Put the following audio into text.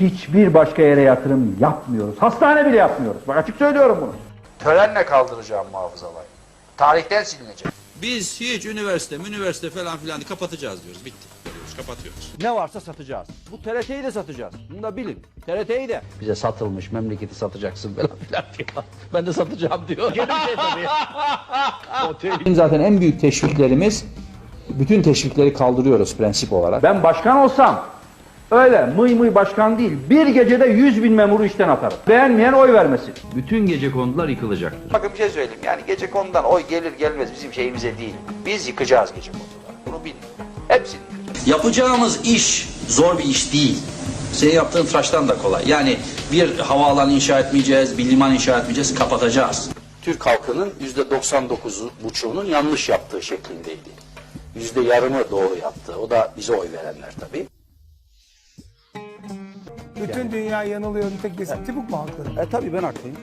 hiçbir başka yere yatırım yapmıyoruz. Hastane bile yapmıyoruz. Bak açık söylüyorum bunu. Törenle kaldıracağım muhafazalar. Tarihten silinecek. Biz hiç üniversite, üniversite falan filan kapatacağız diyoruz. Bitti. Diyoruz, kapatıyoruz. Ne varsa satacağız. Bu TRT'yi de satacağız. Bunu da bilin. TRT'yi de. Bize satılmış memleketi satacaksın falan filan diyor. Ben de satacağım diyor. Bizim zaten en büyük teşviklerimiz bütün teşvikleri kaldırıyoruz prensip olarak. Ben başkan olsam öyle mıy mıy başkan değil bir gecede 100 bin memuru işten atarım. Beğenmeyen oy vermesin. Bütün gece konular yıkılacaktır. Bakın bir şey söyleyeyim. Yani gece konudan oy gelir gelmez bizim şeyimize değil. Biz yıkacağız gece konuları. Bunu bilin. Hepsini yıkacağız. Yapacağımız iş zor bir iş değil. Senin yaptığın tıraştan da kolay. Yani bir havaalanı inşa etmeyeceğiz, bir liman inşa etmeyeceğiz, kapatacağız. Türk halkının yüzde 99'u buçuğunun yanlış yaptığı şeklindeydi. Yüzde yarımı doğru yaptı. O da bize oy verenler tabii. Bütün dünya yanılıyor. Tek tibuk mu haklı? E tabii ben haklıyım.